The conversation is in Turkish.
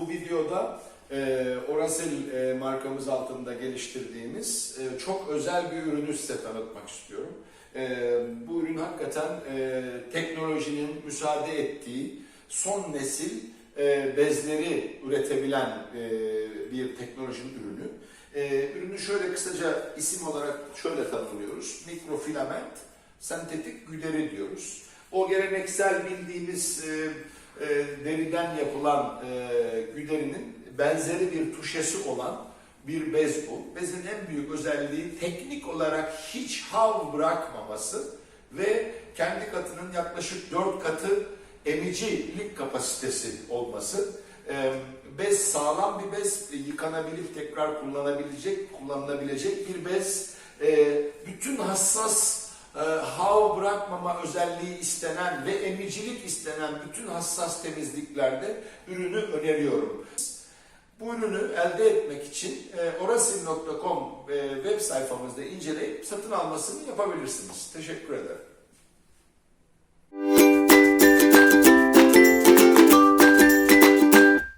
videoda e, Orasil e, markamız altında geliştirdiğimiz e, çok özel bir ürünü size tanıtmak istiyorum. E, bu ürün hakikaten e, teknolojinin müsaade ettiği son nesil e, bezleri üretebilen e, bir teknolojinin ürünü. E, ürünü şöyle kısaca isim olarak şöyle tanımlıyoruz. Mikrofilament sentetik güderi diyoruz. O geleneksel bildiğimiz e, e, deriden yapılan e, güderinin benzeri bir tuşesi olan bir bez bu. Bezin en büyük özelliği teknik olarak hiç hav bırakmaması ve kendi katının yaklaşık 4 katı emicilik kapasitesi olması. E, bez sağlam bir bez, yıkanabilir, tekrar kullanabilecek, kullanılabilecek bir bez. E, bütün hassas e, hav bırakmama özelliği istenen ve emicilik istenen bütün hassas temizliklerde ürünü öneriyorum. Bu ürünü elde etmek için e, orasil.com e, web sayfamızda inceleyip satın almasını yapabilirsiniz. Teşekkür ederim.